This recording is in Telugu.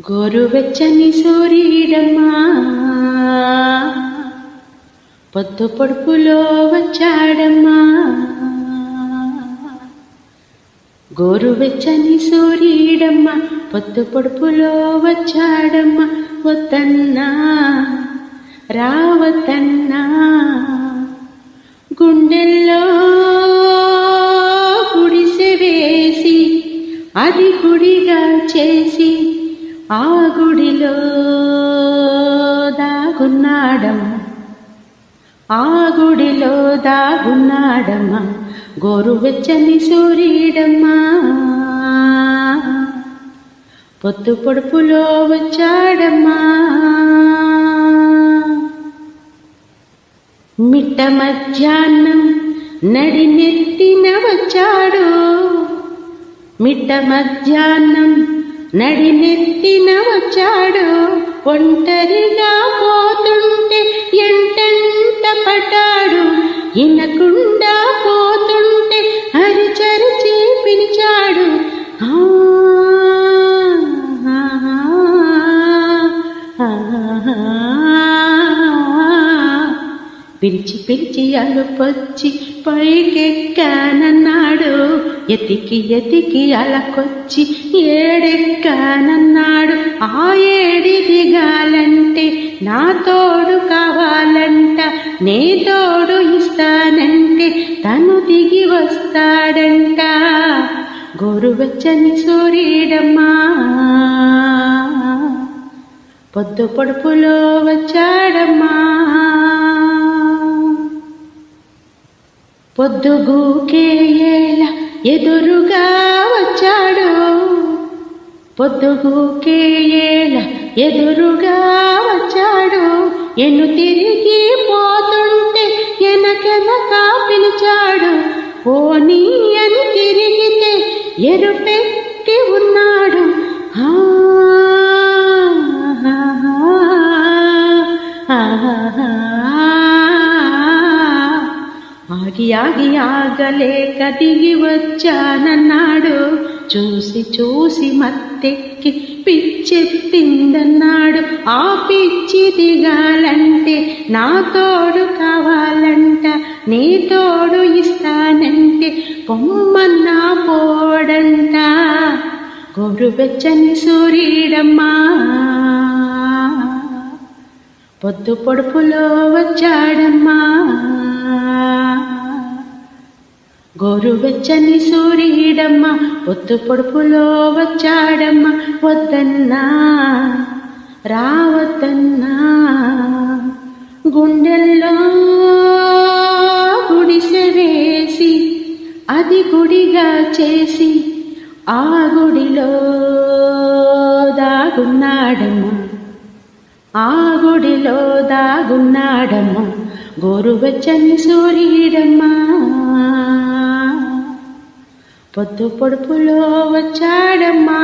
గోరువెచ్చని సూర్యుడమ్మా పొద్దు పొడుపులో వచ్చాడమ్మా. గోరువెచ్చని సూర్యుడమ్మా పొద్దు పొడుపులో వచ్చాడమ్మా. వద్దన్నా రావద్దన్నా గుండెల్లో గుడిసె వేసి అది గుడిగా చేసి ఆ గుడిలో దాగున్నాడమ్మ. ఆ గుడిలో దాగున్నాడమ్మ. గోరువెచ్చని సూర్యుడమ్మా పొత్తు పొడుపులో వచ్చాడమ్మా. మిట్ట మధ్యాహ్నం నడినెత్తిన వచ్చాడు. మిట్ట మధ్యాహ్నం నడినెత్తిన వచ్చాడు ఒంటరిగా పోతుంటే ఎంటంట పడ్డాడు. ఇనకుండా పోతుంటే హరిచరిచి పిలిచాడు. పిలిచి పిలిచి అలుపొచ్చి పైకెక్కానన్నాడు. ఎతికి ఎతికి అలకొచ్చి ఏడెక్కానన్నాడు. ఆ ఏడి దిగాలంటే నా తోడు కావాలంట నే తోడు ఇస్తానంటే తను దిగి వస్తాడంట. గోరువెచ్చని సూర్యుడమ్మా పొద్దు పొడుపులో వచ్చాడమ్మా. పొద్దుగూకేయేల ఎదురుగా వచ్చాడు. పొద్దుగూకేయేల ఎదురుగా వచ్చాడు. ఎన్ను తిరిగి పోతుంటే ఎనకెనక పిలిచాడు. పోనీ అని తిరిగితే ఎరుపెట్టి ఆగి ఆగి ఆగలేక దిగి వచ్చానన్నాడు. చూసి చూసి మత్తెక్కి పిచ్చెత్తిందన్నాడు. ఆ పిచ్చి దిగాలంటే నా తోడు కావాలంట నీ తోడు ఇస్తానంటే పొమ్మన్నా పోడంట. గోరువెచ్చని సూర్యుడమ్మా పొద్దు పొడుపులో వచ్చాడమ్మా. గోరువెచ్చని సూర్యుడమ్మ పొద్దు పొడుపులో వచ్చాడమ్మ వద్దన్నా రావద్దన్నా గుండెల్లో గుడిసె వేసి అది గుడిగా చేసి ఆ గుడిలో దాగున్నాడమ్మ. ఆ గుడిలో దాగున్నాడమ్మ గోరువెచ్చని సూర్యుడమ్మా పొద్దు పొడుపులో వచ్చాడమ్మా.